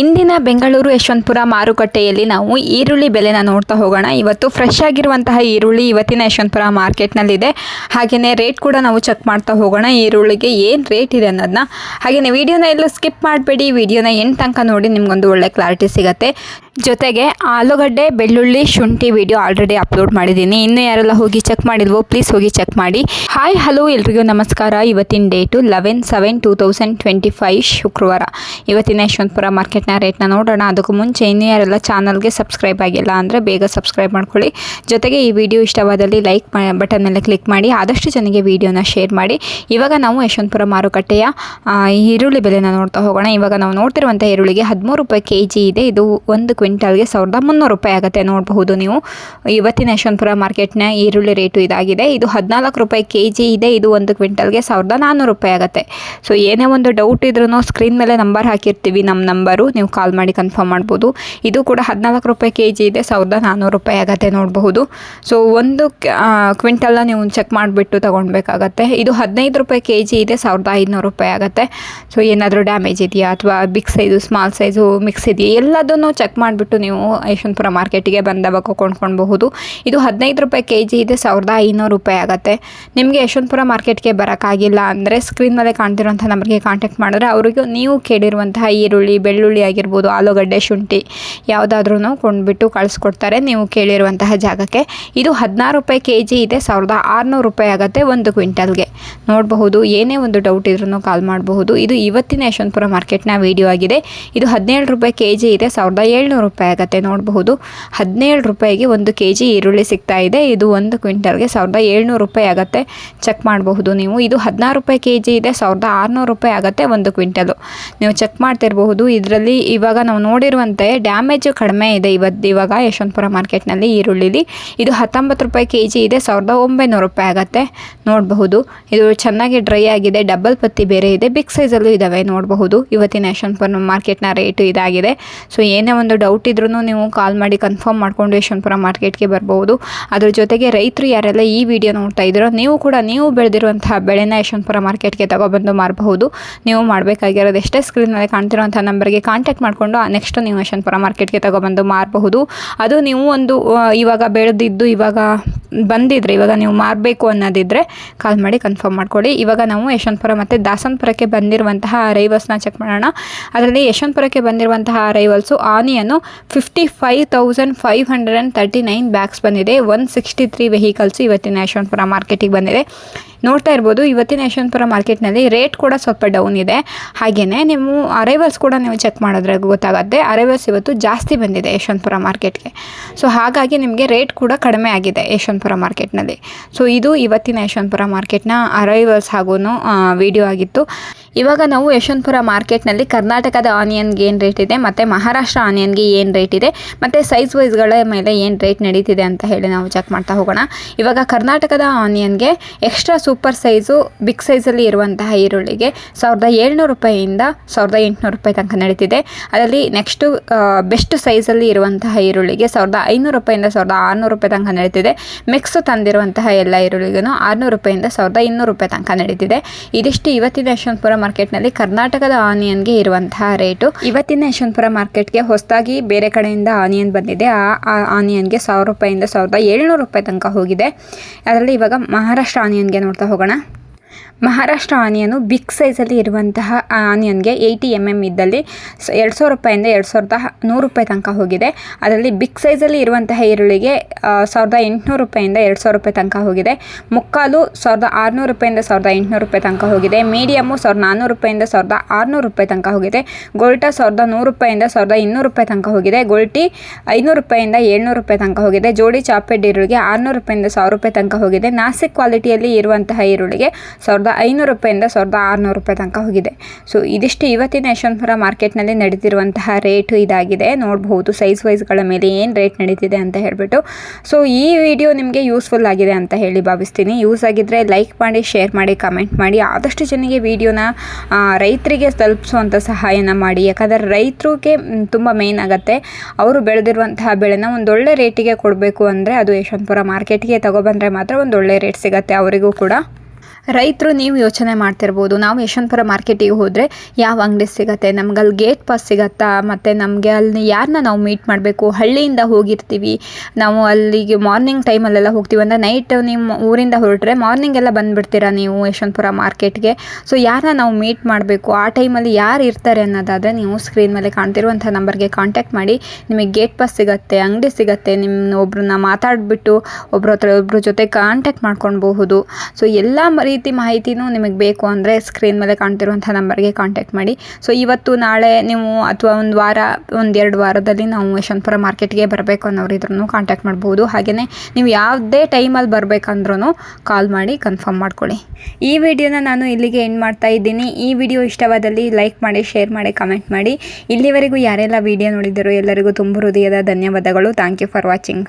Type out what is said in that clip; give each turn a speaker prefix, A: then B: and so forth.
A: ಇಂದಿನ ಬೆಂಗಳೂರು ಯಶವಂತಪುರ ಮಾರುಕಟ್ಟೆಯಲ್ಲಿ ನಾವು ಈರುಳ್ಳಿ ಬೆಲೆನ ನೋಡ್ತಾ ಹೋಗೋಣ. ಇವತ್ತು ಫ್ರೆಶ್ ಆಗಿರುವಂತಹ ಈರುಳ್ಳಿ ಇವತ್ತಿನ ಯಶವಂತಪುರ ಮಾರ್ಕೆಟ್ನಲ್ಲಿದೆ. ಹಾಗೆಯೇ ರೇಟ್ ಕೂಡ ನಾವು ಚೆಕ್ ಮಾಡ್ತಾ ಹೋಗೋಣ ಈರುಳ್ಳಿಗೆ ಏನು ರೇಟ್ ಇದೆ ಅನ್ನೋದನ್ನ ಹಾಗೆಯೇ ವಿಡಿಯೋನ ಎಲ್ಲೂ ಸ್ಕಿಪ್ ಮಾಡಬೇಡಿ. ವಿಡಿಯೋನ ಎಂಟು ತನಕ ನೋಡಿ ನಿಮಗೊಂದು ಒಳ್ಳೆ ಕ್ಲಾರಿಟಿ ಸಿಗುತ್ತೆ. ಜೊತೆಗೆ ಆಲೂಗಡ್ಡೆ, ಬೆಳ್ಳುಳ್ಳಿ, ಶುಂಠಿ ವಿಡಿಯೋ ಆಲ್ರೆಡಿ ಅಪ್ಲೋಡ್ ಮಾಡಿದ್ದೀನಿ. ಇನ್ನೂ ಯಾರೆಲ್ಲ ಹೋಗಿ ಚೆಕ್ ಮಾಡಿಲ್ವೋ ಪ್ಲೀಸ್ ಹೋಗಿ ಚೆಕ್ ಮಾಡಿ. ಹಾಯ್ ಹಲೋ ಎಲ್ರಿಗೂ ನಮಸ್ಕಾರ. ಇವತ್ತಿನ date eleven seven two thousand twenty five ಶುಕ್ರವಾರ. ಇವತ್ತಿನ ಯಶವಂತಪುರ ಮಾರ್ಕೆಟ್ನ ರೇಟ್ನ ನೋಡೋಣ. ಅದಕ್ಕೂ ಮುಂಚೆ ಇನ್ನೂ ಯಾರೆಲ್ಲ ಚಾನಲ್ಗೆ ಸಬ್ಸ್ಕ್ರೈಬ್ ಆಗಿಲ್ಲ ಅಂದರೆ ಬೇಗ ಸಬ್ಸ್ಕ್ರೈಬ್ ಮಾಡ್ಕೊಳ್ಳಿ. ಜೊತೆಗೆ ಈ ವಿಡಿಯೋ ಇಷ್ಟವಾದಲ್ಲಿ ಲೈಕ್ ಬಟನ್ ಮೇಲೆ ಕ್ಲಿಕ್ ಮಾಡಿ. ಆದಷ್ಟು ಜನಗೆ ವಿಡಿಯೋನ ಶೇರ್ ಮಾಡಿ. ಇವಾಗ ನಾವು ಯಶವಂತಪುರ ಮಾರುಕಟ್ಟೆಯ ಈರುಳ್ಳಿ ಬೆಲೆನ ನೋಡ್ತಾ ಹೋಗೋಣ. ಇವಾಗ ನಾವು ನೋಡ್ತಿರುವಂಥ ಈರುಳ್ಳಿಗೆ ಹದಿಮೂರು ರೂಪಾಯಿ ಕೆ ಜಿ ಇದೆ. ಇದು ಒಂದು ಕ್ವಿಂಟಲ್ಗೆ ಸಾವಿರದ ಮುನ್ನೂರು ರೂಪಾಯಿ ಆಗುತ್ತೆ ನೋಡಬಹುದು ನೀವು. ಇವತ್ತಿನ ಯಶವಂತಪುರ ಮಾರ್ಕೆಟ್ನ ಈರುಳ್ಳಿ ರೇಟು ಇದಾಗಿದೆ. ಇದು ಹದಿನಾಲ್ಕು ರೂಪಾಯಿ ಕೆ ಜಿ ಇದೆ. ಇದು ಒಂದು ಕ್ವಿಂಟಲ್ಗೆ ಸಾವಿರದ ನಾನ್ನೂರು ರೂಪಾಯಿ ಆಗುತ್ತೆ. ಸೊ ಏನೇ ಒಂದು ಡೌಟ್ ಇದ್ರೂ ಸ್ಕ್ರೀನ್ ಮೇಲೆ ನಂಬರ್ ಹಾಕಿರ್ತೀವಿ ನಮ್ಮ ನಂಬರು ನೀವು ಕಾಲ್ ಮಾಡಿ ಕನ್ಫರ್ಮ್ ಮಾಡ್ಬೋದು. ಇದು ಕೂಡ ಹದಿನಾಲ್ಕು ರೂಪಾಯಿ ಕೆ ಜಿ ಇದೆ. ಸಾವಿರದ ನಾನ್ನೂರು ರೂಪಾಯಿ ಆಗುತ್ತೆ ನೋಡಬಹುದು. ಸೊ ಒಂದು ಕ್ವಿಂಟಲ್ನ ನೀವು ಚೆಕ್ ಮಾಡಿಬಿಟ್ಟು ತೊಗೊಳ್ಬೇಕಾಗತ್ತೆ. ಇದು ಹದಿನೈದು ರೂಪಾಯಿ ಕೆ ಜಿ ಇದೆ. ಸಾವಿರದ ಐದುನೂರು ರೂಪಾಯಿ ಆಗುತ್ತೆ. ಸೊ ಏನಾದರೂ ಡ್ಯಾಮೇಜ್ ಇದೆಯಾ? ಅಥವಾ big size small size mix ಇದೆಯಾ? ಎಲ್ಲದನ್ನು ಚೆಕ್ ಮಾಡಿಬಿಟ್ಟು ನೀವು ಯಶವಂತಪುರ ಮಾರ್ಕೆಟಿಗೆ ಬಂದಾಗ ಕೊಂಡ್ಕೊಳ್ಬಹುದು. ಇದು ಹದಿನೈದು ರೂಪಾಯಿ ಕೆ ಜಿ ಇದೆ, ಸಾವಿರದ ಐನೂರು ರೂಪಾಯಿ ಆಗುತ್ತೆ. ನಿಮಗೆ ಯಶವಂತಪುರ ಮಾರ್ಕೆಟ್ಗೆ ಬರೋಕ್ಕಾಗಿಲ್ಲ ಅಂದರೆ ಸ್ಕ್ರೀನ್ ಮೇಲೆ ಕಾಣ್ತಿರುವಂಥ ನಂಬರ್ಗೆ ಕಾಂಟ್ಯಾಕ್ಟ್ ಮಾಡಿದ್ರೆ ಅವರಿಗೂ ನೀವು ಕೇಳಿರುವಂತಹ ಈರುಳ್ಳಿ, ಬೆಳ್ಳುಳ್ಳಿ ಆಗಿರ್ಬೋದು, ಆಲೂಗಡ್ಡೆ, ಶುಂಠಿ ಯಾವುದಾದ್ರೂ ಕೊಂಡ್ಬಿಟ್ಟು ಕಳಿಸ್ಕೊಡ್ತಾರೆ ನೀವು ಕೇಳಿರುವಂತಹ ಜಾಗಕ್ಕೆ. ಇದು ಹದಿನಾರು ರೂಪಾಯಿ ಕೆ ಜಿ ಇದೆ, ಸಾವಿರದ ಆರುನೂರು ರೂಪಾಯಿ ಆಗುತ್ತೆ ಒಂದು ಕ್ವಿಂಟಲ್ಗೆ. ನೋಡಬಹುದು, ಏನೇ ಒಂದು ಡೌಟ್ ಇದ್ರೂ ಕಾಲ್ ಮಾಡಬಹುದು. ಇದು ಇವತ್ತಿನ ಯಶವಂತಪುರ ಮಾರ್ಕೆಟ್ನ ವಿಡಿಯೋ ಆಗಿದೆ. ಇದು ಹದಿನೇಳು ರೂಪಾಯಿ ಕೆ ಜಿ ಇದೆ, ಸಾವಿರದ ಏಳ್ನೂರು ರೂಪಾಯಿ ಆಗುತ್ತೆ ನೋಡಬಹುದು. ಹದಿನೇಳು ರೂಪಾಯಿಗೆ ಒಂದು ಕೆ ಜಿ ಈರುಳ್ಳಿ ಸಿಗ್ತಾ ಇದೆ. ಇದು ಒಂದು ಕ್ವಿಂಟಲ್ಗೆ ಸಾವಿರದ ಏಳ್ನೂರು ರೂಪಾಯಿ ಆಗುತ್ತೆ. ಚೆಕ್ ಮಾಡಬಹುದು ನೀವು. ಇದು ಹದಿನಾರು ರೂಪಾಯಿ ಕೆ ಜಿ ಇದೆ. ಸಾವಿರದ ಆರುನೂರು ರೂಪಾಯಿ ಆಗುತ್ತೆ ಒಂದು ಕ್ವಿಂಟಲು. ನೀವು ಚೆಕ್ ಮಾಡ್ತಿರಬಹುದು. ಇದರಲ್ಲಿ ಇವಾಗ ನಾವು ನೋಡಿರುವಂತೆ ಡ್ಯಾಮೇಜು ಕಡಿಮೆ ಇದೆ ಇವತ್ತು ಇವಾಗ ಯಶವಂತಪುರ ಮಾರ್ಕೆಟ್ನಲ್ಲಿ ಈರುಳ್ಳಿಲಿ. ಇದು ಹತ್ತೊಂಬತ್ತು ರೂಪಾಯಿ ಕೆ ಜಿ ಇದೆ. ಸಾವಿರದ ಒಂಬೈನೂರು ರೂಪಾಯಿ ಆಗುತ್ತೆ. ನೋಡಬಹುದು. ಇದು ಚೆನ್ನಾಗಿ ಡ್ರೈ ಆಗಿದೆ. ಡಬಲ್ ಪತ್ತಿ ಬೇರೆ ಇದೆ. ಬಿಗ್ ಸೈಜಲ್ಲೂ ಇದ್ದಾವೆ ನೋಡಬಹುದು. ಇವತ್ತಿನ ಯಶವಂತಪುರ ಮಾರ್ಕೆಟ್ನ ರೇಟು ಇದಾಗಿದೆ. ಸೊ ಏನೇ ಒಂದು ಡೌಟ್ ಇದ್ರೂ ನೀವು ಕಾಲ್ ಮಾಡಿ ಕನ್ಫರ್ಮ್ ಮಾಡ್ಕೊಂಡು ಯಶವಂತಪುರ ಮಾರ್ಕೆಟ್ಗೆ ಬರ್ಬೋದು. ಅದ್ರ ಜೊತೆಗೆ ರೈತರು ಯಾರೆಲ್ಲ ಈ ವಿಡಿಯೋ ನೋಡ್ತಾ ಇದ್ದೀರೋ ನೀವು ಕೂಡ ನೀವು ಬೆಳೆದಿರುವಂತಹ ಬೆಳೆನ ಯಶವಂತಪುರ ಮಾರ್ಕೆಟ್ಗೆ ತಗೊಬಂದು ಮಾರಬಹುದು. ನೀವು ಮಾಡಬೇಕಾಗಿರೋದು ಎಷ್ಟೇ ಸ್ಕ್ರೀನಲ್ಲಿ ಕಾಣ್ತಿರುವಂಥ ನಂಬರ್ಗೆ ಕಾಂಟ್ಯಾಕ್ಟ್ ಮಾಡಿಕೊಂಡು ನೆಕ್ಸ್ಟ್ ನೀವು ಯಶವಂತಪುರ ಮಾರ್ಕೆಟ್ಗೆ ತಗೊಬಂದು ಮಾರಬಹುದು. ಅದು ನೀವು ಒಂದು ಇವಾಗ ಬೆಳೆದಿದ್ದು ಇವಾಗ ಬಂದಿದ್ರೆ, ಇವಾಗ ನೀವು ಮಾರಬೇಕು ಅನ್ನೋದಿದ್ರೆ ಕಾಲ್ ಮಾಡಿ ಕನ್ಫರ್ಮ್ ಮಾಡ್ಕೊಳ್ಳಿ. ಇವಾಗ ನಾವು ಯಶವಂತಪುರ ಮತ್ತು ದಾಸನಪುರಕ್ಕೆ ಬಂದಿರುವಂತಹ ಅರೈವಲ್ಸ್ನ ಚೆಕ್ ಮಾಡೋಣ. ಅದರಲ್ಲಿ ಯಶವಂತಪುರಕ್ಕೆ ಬಂದಿರುವಂತಹ arrivals onion fifty five thousand five hundred and thirty nine bags ಬಂದಿದೆ. ಒನ್ ಸಿಕ್ಸ್ಟಿ ತ್ರೀ ವೆಹಿಕಲ್ಸು ಇವತ್ತಿನ ಯಶವಂತಪುರ ಮಾರ್ಕೆಟಿಗೆ ಬಂದಿದೆ. ನೋಡ್ತಾ ಇರ್ಬೋದು. ಇವತ್ತಿನ ಯಶವಂತಪುರ ಮಾರ್ಕೆಟ್ನಲ್ಲಿ ರೇಟ್ ಕೂಡ ಸ್ವಲ್ಪ ಡೌನ್ ಇದೆ. ಹಾಗೆಯೇ ನಿಮ್ಮ ಅರೈವಲ್ಸ್ ಕೂಡ ನೀವು ಚೆಕ್ ಮಾಡಿದ್ರೆ ಗೊತ್ತಾಗುತ್ತೆ. ಅರೈವಲ್ಸ್ ಇವತ್ತು ಜಾಸ್ತಿ ಬಂದಿದೆ ಯಶವಂತಪುರ ಮಾರ್ಕೆಟ್ಗೆ. ಸೊ ಹಾಗಾಗಿ ನಿಮಗೆ ರೇಟ್ ಕೂಡ ಕಡಿಮೆ ಆಗಿದೆ ಯಶವಂತಪುರ ಮಾರ್ಕೆಟ್ನಲ್ಲಿ. ಸೊ ಇದು ಇವತ್ತಿನ ಯಶವಂತಪುರ ಮಾರ್ಕೆಟ್ನ ಅರೈವಲ್ಸ್ ಹಾಗೂ ವಿಡಿಯೋ ಆಗಿತ್ತು. ಇವಾಗ ನಾವು ಯಶವಂತಪುರ ಮಾರ್ಕೆಟ್ನಲ್ಲಿ ಕರ್ನಾಟಕದ ಆನಿಯನ್ಗೆ ಏನು ರೇಟ್ ಇದೆ, ಮತ್ತು ಮಹಾರಾಷ್ಟ್ರ ಆನಿಯನ್ಗೆ ಏನು ರೇಟ್ ಇದೆ, ಮತ್ತು ಸೈಜ್ ವೈಸ್ಗಳ ಮೇಲೆ ಏನು ರೇಟ್ ನಡೀತಿದೆ ಅಂತ ಹೇಳಿ ನಾವು ಚೆಕ್ ಮಾಡ್ತಾ ಹೋಗೋಣ. ಇವಾಗ ಕರ್ನಾಟಕದ ಆನಿಯನ್ಗೆ ಎಕ್ಸ್ಟ್ರಾ ಸೂಪರ್ ಸೈಜು ಬಿಗ್ ಸೈಜಲ್ಲಿ ಇರುವಂತಹ ಈರುಳ್ಳಿಗೆ ಸಾವಿರದ ಏಳ್ನೂರು ರೂಪಾಯಿಯಿಂದ ಸಾವಿರದ ಎಂಟುನೂರು ರೂಪಾಯಿ ತನಕ ನಡೀತಿದೆ. ಅದರಲ್ಲಿ ನೆಕ್ಸ್ಟು ಬೆಸ್ಟ್ ಸೈಜಲ್ಲಿ ಇರುವಂತಹ ಈರುಳ್ಳಿಗೆ ಸಾವಿರದ ಐನೂರು ರೂಪಾಯಿಂದ ಸಾವಿರದ ಆರುನೂರು ರೂಪಾಯಿ ತನಕ ನಡೀತಿದೆ. ಮಿಕ್ಸ್ ತಂದಿರುವಂತಹ ಎಲ್ಲ ಈರುಳ್ಳಿಗೂ ಆರುನೂರು ರೂಪಾಯಿಂದ ಸಾವಿರದ ಇನ್ನೂರು ರೂಪಾಯಿ ತನಕ ನಡೀತಿದೆ. ಇದಿಷ್ಟು ಇವತ್ತಿನ ಯಶವಂತಪುರ ಮಾರ್ಕೆಟ್ನಲ್ಲಿ ಕರ್ನಾಟಕದ ಆನಿಯನ್ಗೆ ಇರುವಂತಹ ರೇಟು. ಇವತ್ತಿನ ಯಶವಂತಪುರ ಮಾರ್ಕೆಟ್ಗೆ ಹೊಸದಾಗಿ ಬೇರೆ ಕಡೆಯಿಂದ ಆನಿಯನ್ ಬಂದಿದೆ. ಆ ಆ ಆನಿಯನ್ಗೆ ಸಾವಿರ ರೂಪಾಯಿಂದ ಸಾವಿರದ ಏಳ್ನೂರು ರೂಪಾಯಿ ತನಕ ಹೋಗಿದೆ. ಅದರಲ್ಲಿ ಇವಾಗ ಮಹಾರಾಷ್ಟ್ರ ಆನಿಯನ್ಗೆ ನೋಡ್ತಾ ಹೋಗೋಣ. ಮಹಾರಾಷ್ಟ್ರ ಆನಿಯನು ಬಿಗ್ ಸೈಜಲ್ಲಿ ಇರುವಂತಹ ಆನಿಯನ್ಗೆ ಏಯ್ಟಿ ಎಂ ಎಂ ಇದ್ದಲ್ಲಿ ಎರಡು ಸಾವಿರ ರೂಪಾಯಿಂದ ಎರಡು ಸಾವಿರದ ನೂರು ರೂಪಾಯಿ ತನಕ ಹೋಗಿದೆ. ಅದರಲ್ಲಿ ಬಿಗ್ ಸೈಜಲ್ಲಿ ಇರುವಂತಹ ಈರುಳ್ಳಿಗೆ ಸಾವಿರದ ಎಂಟುನೂರು ರೂಪಾಯಿಂದ ಎರಡು ಸಾವಿರ ರೂಪಾಯಿ ತನಕ ಹೋಗಿದೆ. ಮುಕ್ಕಾಲು ಸಾವಿರದ ಆರುನೂರು ರೂಪಾಯಿಂದ ಸಾವಿರದ ಎಂಟುನೂರು ರೂಪಾಯಿ ತನಕ ಹೋಗಿದೆ. ಮೀಡಿಯಮ್ಮು ಸಾವಿರದ ನಾನ್ನೂರು ರೂಪಾಯಿಂದ ಸಾವಿರದ ಆರುನೂರು ರೂಪಾಯಿ ತನಕ ಹೋಗಿದೆ. ಗೋಲ್ಟಾ ಸಾವಿರದ ನೂರು ರೂಪಾಯಿಂದ ಸಾವಿರದ ಇನ್ನೂರು ರೂಪಾಯಿ ತನಕ ಹೋಗಿದೆ. ಗೋಲ್ಟಿ ಐನೂರು ರೂಪಾಯಿಂದ ಏಳ್ನೂರು ರೂಪಾಯಿ ತನಕ ಹೋಗಿದೆ. ಜೋಡಿ ಚಾಪೆಡ್ ಈರುಳ್ಳಿಗೆ ಆರುನೂರು ರೂಪಾಯಿಂದ ಸಾವಿರ ರೂಪಾಯಿ ತನಕ ಹೋಗಿದೆ. ನಾಸಿಕ್ ಕ್ವಾಲಿಟಿಯಲ್ಲಿ ಇರುವಂತಹ ಈರುಳ್ಳಿಗೆ ಸಾವಿರದ ಐನೂರು ರೂಪಾಯಿಂದ ಸಾವಿರದ ಆರುನೂರು ರೂಪಾಯಿ ತನಕ ಹೋಗಿದೆ. ಸೊ, ಇದಿಷ್ಟು ಇವತ್ತಿನ ಯಶವಂತಪುರ ಮಾರ್ಕೆಟ್ನಲ್ಲಿ ನಡೀತಿರುವಂತಹ ರೇಟು ಇದಾಗಿದೆ. ನೋಡಬಹುದು ಸೈಜ್ ವೈಸ್ಗಳ ಮೇಲೆ ಏನು ರೇಟ್ ನಡೀತಿದೆ ಅಂತ ಹೇಳಿಬಿಟ್ಟು. ಸೊ, ಈ ವಿಡಿಯೋ ನಿಮಗೆ ಯೂಸ್ಫುಲ್ ಆಗಿದೆ ಅಂತ ಹೇಳಿ ಭಾವಿಸ್ತೀನಿ. ಯೂಸ್ ಆಗಿದ್ದರೆ ಲೈಕ್ ಮಾಡಿ, ಶೇರ್ ಮಾಡಿ, ಕಮೆಂಟ್ ಮಾಡಿ. ಆದಷ್ಟು ಜನರಿಗೆ ವಿಡಿಯೋನ ರೈತರಿಗೆ ತಲುಪಿಸುವಂಥ ಸಹಾಯನ ಮಾಡಿ. ಯಾಕಂದರೆ ರೈತರಿಗೆ ತುಂಬ ಮೇನ್ ಆಗುತ್ತೆ. ಅವರು ಬೆಳೆದಿರುವಂತಹ ಬೆಳೆನ ಒಂದೊಳ್ಳೆ ರೇಟಿಗೆ ಕೊಡಬೇಕು ಅಂದರೆ ಅದು ಯಶವಂತಪುರ ಮಾರ್ಕೆಟ್ಗೆ ತಗೊಬಂದರೆ ಮಾತ್ರ ಒಂದೊಳ್ಳೆ ರೇಟ್ ಸಿಗುತ್ತೆ ಅವರಿಗೂ ಕೂಡ. ರೈತರು ನೀವು ಯೋಚನೆ ಮಾಡ್ತಿರ್ಬೋದು. ನಾವು ಯಶವಂತಪುರ ಮಾರ್ಕೆಟಿಗೆ ಹೋದರೆ ಯಾವ ಅಂಗಡಿ ಸಿಗತ್ತೆ? ನಮ್ಗೆ ಅಲ್ಲಿ ಗೇಟ್ ಪಾಸ್ ಸಿಗತ್ತಾ? ಮತ್ತು ನಮಗೆ ಅಲ್ಲಿ ಯಾರನ್ನ ನಾವು ಮೀಟ್ ಮಾಡಬೇಕು? ಹಳ್ಳಿಯಿಂದ ಹೋಗಿರ್ತೀವಿ. ನಾವು ಅಲ್ಲಿಗೆ ಮಾರ್ನಿಂಗ್ ಟೈಮಲ್ಲೆಲ್ಲ ಹೋಗ್ತೀವಿ. ಅಂದರೆ ನೈಟ್ ನಿಮ್ಮ ಊರಿಂದ ಹೊರಟ್ರೆ ಮಾರ್ನಿಂಗ್ ಎಲ್ಲ ಬಂದುಬಿಡ್ತೀರಾ ನೀವು ಯಶವಂತಪುರ ಮಾರ್ಕೆಟ್ಗೆ ಸೊ ಯಾರನ್ನ ನಾವು ಮೀಟ್ ಮಾಡಬೇಕು? ಆ ಟೈಮಲ್ಲಿ ಯಾರು ಇರ್ತಾರೆ ಅನ್ನೋದಾದರೆ ನೀವು ಸ್ಕ್ರೀನ್ ಮೇಲೆ ಕಾಣ್ತಿರುವಂಥ ನಂಬರ್ಗೆ ಕಾಂಟ್ಯಾಕ್ಟ್ ಮಾಡಿ. ನಿಮಗೆ ಗೇಟ್ ಪಾಸ್ ಸಿಗತ್ತೆ, ಅಂಗಡಿ ಸಿಗತ್ತೆ ನಿಮ್ಮ ಒಬ್ರನ್ನ ಮಾತಾಡಿಬಿಟ್ಟು ಒಬ್ರ ಹತ್ರ ಒಬ್ಬರ ಜೊತೆ ಕಾಂಟ್ಯಾಕ್ಟ್ ಮಾಡ್ಕೊಳ್ಬಹುದು. ಸೊ ಎಲ್ಲ ಮ- ರೀತಿ ಮಾಹಿತಿನೂ ನಿಮಗೆ ಬೇಕು ಅಂದರೆ ಸ್ಕ್ರೀನ್ ಮೇಲೆ ಕಾಣ್ತಿರುವಂಥ ನಂಬರ್ಗೆ ಕಾಂಟ್ಯಾಕ್ಟ್ ಮಾಡಿ. ಸೊ ಇವತ್ತು, ನಾಳೆ ನೀವು ಅಥವಾ ಒಂದು ವಾರ ಒಂದೆರಡು ವಾರದಲ್ಲಿ ನಾವು ಯಶವಂತಪುರ ಮಾರ್ಕೆಟ್ಗೆ ಬರಬೇಕು ಅನ್ನೋರು ಇದ್ರೂ ಕಾಂಟ್ಯಾಕ್ಟ್ ಮಾಡ್ಬೋದು. ಹಾಗೆಯೇ ನೀವು ಯಾವುದೇ ಟೈಮಲ್ಲಿ ಬರಬೇಕಂದ್ರೂ ಕಾಲ್ ಮಾಡಿ ಕನ್ಫರ್ಮ್ ಮಾಡ್ಕೊಳ್ಳಿ. ಈ ವಿಡಿಯೋನ ನಾನು ಇಲ್ಲಿಗೆ ಎಂಡ್ ಮಾಡ್ತಾ ಇದ್ದೀನಿ. ಈ ವಿಡಿಯೋ ಇಷ್ಟವಾದಲ್ಲಿ ಲೈಕ್ ಮಾಡಿ ಶೇರ್ ಮಾಡಿ ಕಮೆಂಟ್ ಮಾಡಿ. ಇಲ್ಲಿವರೆಗೂ ಯಾರೆಲ್ಲ ವಿಡಿಯೋ ನೋಡಿದ್ದರೂ ಎಲ್ಲರಿಗೂ ತುಂಬ ಹೃದಯದ ಧನ್ಯವಾದಗಳು. Thank you for watching